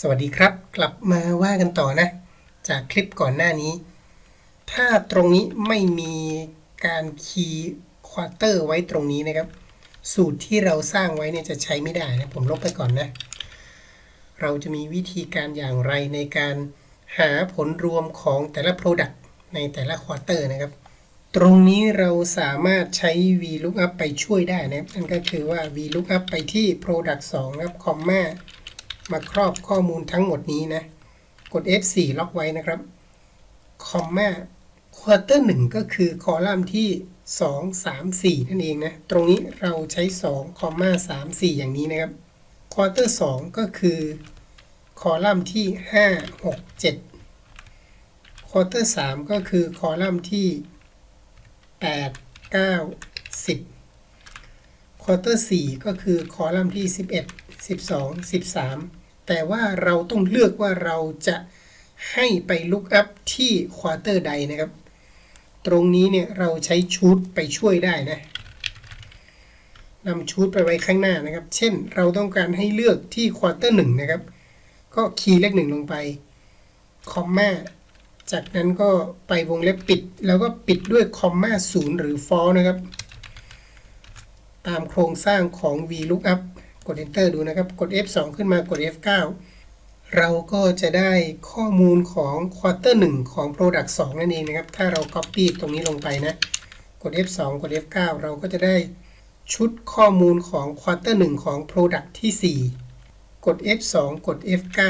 สวัสดีครับ กลับมาว่ากันต่อนะ จากคลิปก่อนหน้านี้ ถ้าตรงนี้ไม่มีการคีย์ควอเตอร์ไว้ตรงนี้นะครับ สูตรที่เราสร้างไว้เนี่ยจะใช้ไม่ได้นะ ผมลบไปก่อนนะ เราจะมีวิธีการอย่างไรในการหาผลรวมของแต่ละ Product ในแต่ละควอเตอร์นะครับ ตรงนี้เราสามารถใช้ VLOOKUP ไปช่วยได้นะมันั่นก็คือว่า VLOOKUP ไปที่ Product 2นะครับคอมมา มาครอบข้อมูลทั้งหมดนี้นะ กด F4 ล็อกไว้นะครับ คอมมาควอเตอร์หนึ่งก็คือคอลัมน์ที่ 2 3 4 นั่นเองนะ ตรงนี้เราใช้2คอมมา3 4 อย่างนี้นะครับ ควอเตอร์2ก็คือคอลัมน์ที่ 5 6 7 ควอเตอร์3ก็คือคอลัมน์ที่ 8 9 10 ควอเตอร์4ก็คือคอลัมน์ที่ 11 12 13 แต่ว่าเราต้องเลือกว่าเราจะให้ไป look up ที่ควอเตอร์ใดนะครับ ตรงนี้เนี่ยเราใช้ชุดไปช่วยได้นะนำชุดไปไว้ข้างหน้านะครับ เช่น เราต้องการให้เลือกที่ควอเตอร์หนึ่งนะครับ ก็คีย์เลขหนึ่งลงไป คอมมาจากนั้นก็ไปวงเล็บปิด แล้วก็ปิดด้วยคอมมาศูนย์หรือ for นะครับ ตามโครงสร้างของ VLOOKUP กด Enter ดูนะครับ กด F2 ขึ้นมากด F9 เราก็จะได้ข้อมูลของ Quarter 1ของ Product 2 นั่นเองนะครับ ถ้าเรา Copy ตรงนี้ลงไปนะ กด F2 กด F9 เราก็จะได้ชุดข้อมูลของ Quarter 1ของ Product ที่ 4 กด F2 กด F9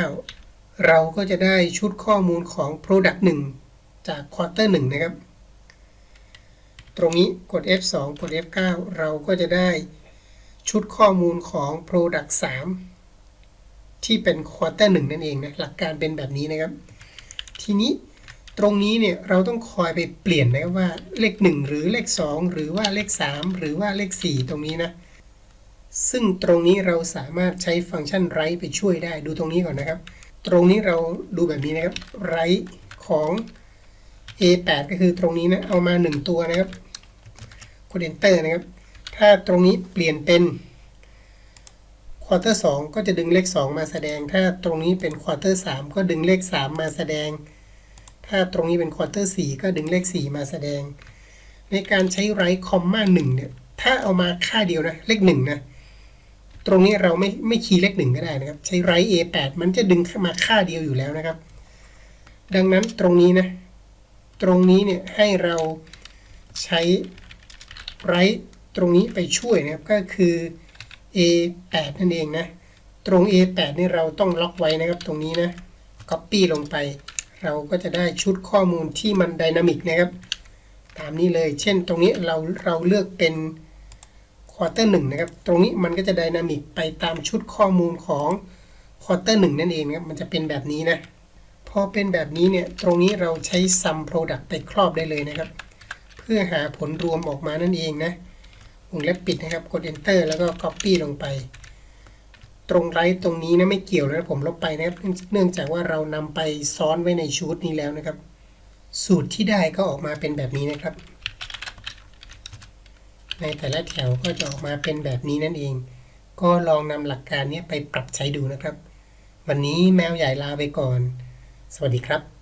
เราก็จะได้ชุดข้อมูลของ Product 1 จาก Quarter 1นะครับ ตรงนี้กด F2 กด F9 เราก็จะได้ ชุดข้อมูลของ Product 3 ที่เป็น Quarter 1 นั่นเองนะ หลักการเป็นแบบนี้นะครับ ทีนี้ตรงนี้เนี่ยเราต้องคอยไปเปลี่ยนนะครับว่าเลข 1 หรือเลข 2 หรือว่าเลข 3 หรือว่าเลข 4 ตรงนี้นะ ซึ่งตรงนี้เราสามารถใช้ฟังก์ชัน write ไปช่วยได้ดูตรงนี้ก่อนนะครับ ตรงนี้เราดูแบบนี้นะครับ write ของ A8 ก็คือตรงนี้นะ เอามา 1 ตัวนะครับกด enter นะครับ ถ้าตรงนี้เปลี่ยนเป็น quarter 2ก็จะดึงเลข 2 มาแสดง ถ้าตรงนี้เป็น quarter 3ก็ดึงเลข 3 มาแสดง ถ้าตรงนี้เป็น quarter 4ก็ดึงเลข 4 มาแสดง ในการใช้ right comma 1เนี่ยถ้าเอามาค่าเดียวนะ เลข1นะ ตรงนี้เราไม่ไม่คีย์เลข1ก็ได้นะครับ ใช้ right A8 มันจะดึงมาค่าเดียวอยู่แล้วนะครับ ดังนั้นตรงนี้นะ ตรงนี้เนี่ยให้เราใช้ right ตรงนี้ไปช่วยนะครับก็คือ A8 นั่นเองนะ ตรง A8 นี่เราต้องล็อกไว้นะครับตรงนี้นะ Copy ลงไป เราก็จะได้ชุดข้อมูลที่มันดินามิกนะครับ ตามนี้เลย เช่นตรงนี้เราเราเลือกเป็น Quarter 1นะครับ ตรงนี้มันก็จะดินามิกไปตามชุดข้อมูลของ Quarter 1นั่นเองครับ มันจะเป็นแบบนี้นะ พอเป็นแบบนี้เนี่ย ตรงนี้เราใช้ Sum Product ไปครอบได้เลยนะครับ เพื่อหาผลรวมออกมานั่นเองนะ วงเล็บปิดนะครับกด enter แล้วก็ copy ลงไป ตรงไรตรงนี้นะไม่เกี่ยวนะผมลบไปนะครับ เนื่องจากว่าเรานำไปซ้อนไว้ในชุดนี้แล้วนะครับ สูตรที่ได้ก็ออกมาเป็นแบบนี้นะครับ ในแต่ละแถวก็จะออกมาเป็นแบบนี้นั่นเอง ก็ลองนำหลักการนี้ไปปรับใช้ดูนะครับ วันนี้แมวใหญ่ลาไปก่อน สวัสดีครับ